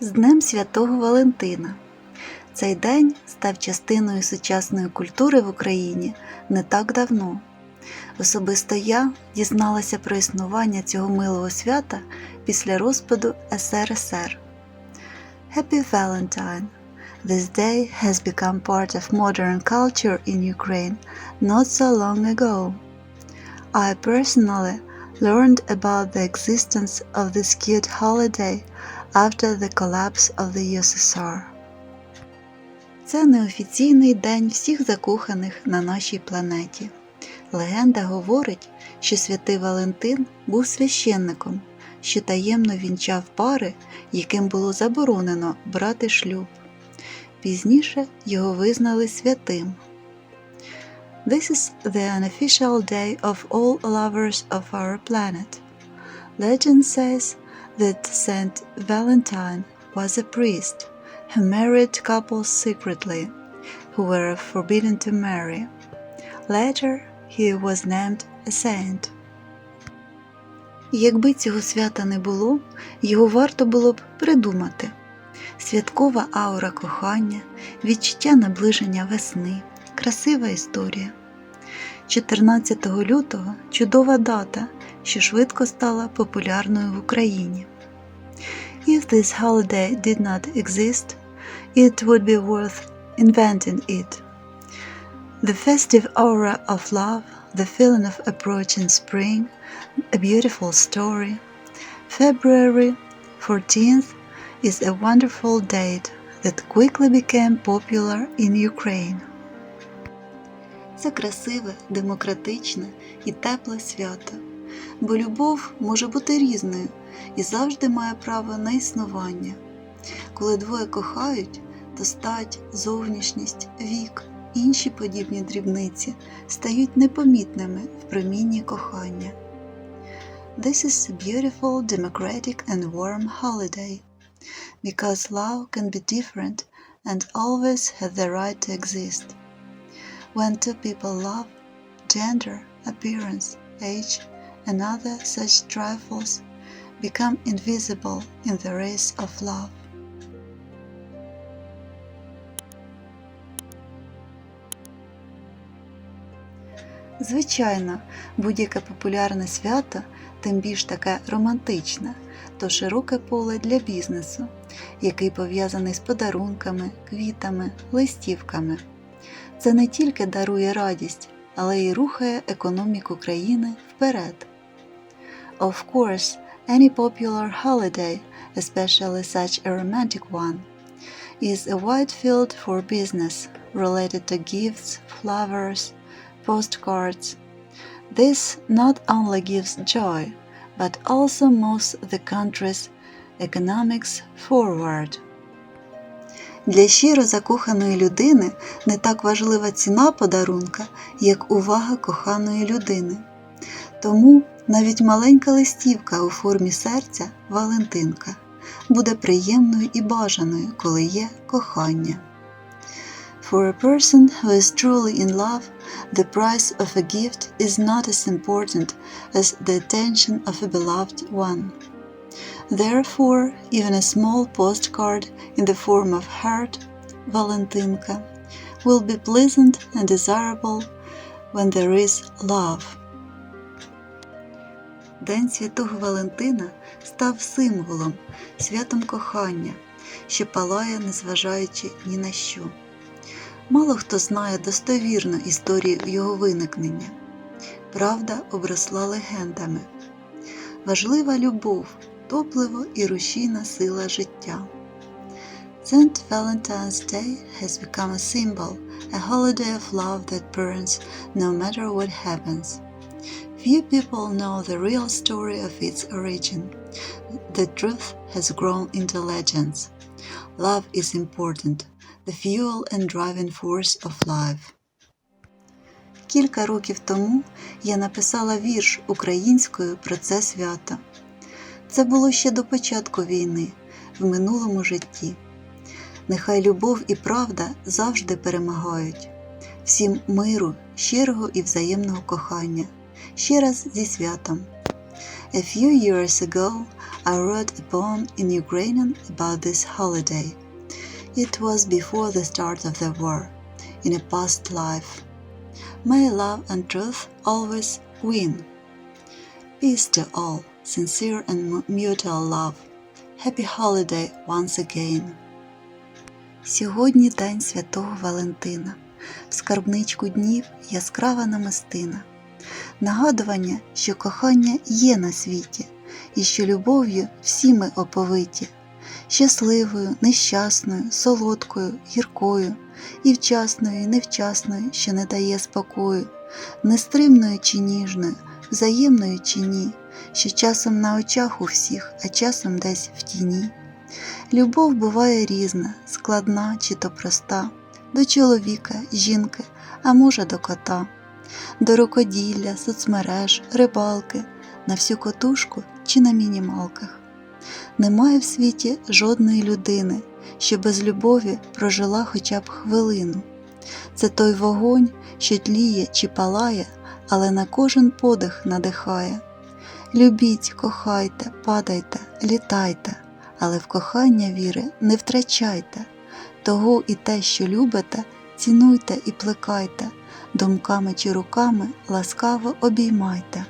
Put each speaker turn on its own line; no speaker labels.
З Днем Святого Валентина. Цей день став частиною сучасної культури в Україні не так давно. Особисто я дізналася про існування цього милого свята після розпаду СРСР. Happy Valentine! This day has become part of modern culture in Ukraine not so long ago. I personally learned about the existence of this cute holiday after the collapse of the USSR. Це неофіційний день всіх закоханих на нашій планеті. Легенда говорить, що святий Валентин був священником, що таємно вінчав пари, яким було заборонено брати шлюб. Пізніше його визнали святим. This is the unofficial day of all lovers of our planet. Legend says that Saint Valentine was a priest who married couples secretly who were forbidden to marry. Later, he was named a saint. Якби цього свята не було, його варто було б придумати. Святкова аура кохання, відчуття наближення весни, красива історія. 14 лютого чудова дата, що швидко стала популярною в Україні. If this holiday did not exist, it would be worth inventing it. The festive aura of love, the feeling of approaching spring, a beautiful story. February 14th is a wonderful date that quickly became popular in Ukraine. Це красиве, демократичне і тепле свято, бо любов може бути різною і завжди має право на існування. Коли двоє кохають, то стать, зовнішність, вік, інші подібні дрібниці стають непомітними в промінні кохання. This is a beautiful, democratic and warm holiday, because love can be different and always has the right to exist. When two people love, gender, appearance, age, and other such trifles become invisible in the race of love. Звичайно, будь-яке популярне свято, тим більш таке романтичне, то широке поле для бізнесу, який пов'язаний з подарунками, квітами, листівками. Це не тільки дарує радість, але й рухає економіку країни вперед. Of course, any popular holiday, especially such a romantic one, is a wide field for business related to gifts, flowers, postcards. This not only gives joy, but also moves the country's economics forward. Для щиро закоханої людини не так важлива ціна подарунка, як увага коханої людини. Тому навіть маленька листівка у формі серця Валентинка буде приємною і бажаною, коли є кохання. For a person who is truly in love, the price of a gift is not as important as the attention of a beloved one. Therefore, even a small postcard in the form of heart, Valentinka, will be pleasant and desirable when there is love. День Святого Валентина став символом, святом кохання, що палає, незважаючи ні на що. Мало хто знає достовірну історію його виникнення. Правда обросла легендами. Важлива любов, топливо і рушійна сила життя. St. Valentine's Day has become a symbol, a holiday of love that burns no matter what happens. Few people know the real story of its origin. The truth has grown into legends. Love is important, the fuel and driving force of life. Кілька років тому я написала вірш українською про це свято. Це було ще до початку війни, в минулому житті. Нехай любов і правда завжди перемагають. Всім миру, щирого і взаємного кохання. Ще раз зі святом. A few years ago, I wrote a poem in Ukrainian about this holiday. It was before the start of the war, in a past life. May love and truth always win. Peace to all, sincere and mutual love. Happy holiday once again. Сьогодні День Святого Валентина. В скарбничку днів яскрава намистина. Нагадування, що кохання є на світі, і що любов'ю всі ми оповиті, щасливою, нещасною, солодкою, гіркою, і вчасною, і невчасною, що не дає спокою, нестримною чи ніжною, взаємною чи ні, що часом на очах у всіх, а часом десь в тіні. Любов буває різна, складна чи то проста, до чоловіка, жінки, а може до кота, до рукоділля, соцмереж, рибалки, на всю котушку чи на мінімалках. Немає в світі жодної людини, що без любові прожила хоча б хвилину. Це той вогонь, що тліє чи палає, але на кожен подих надихає. Любіть, кохайте, падайте, літайте, але в кохання віри не втрачайте. Того і те, що любите, цінуйте і плекайте, думками чи руками ласкаво обіймайте.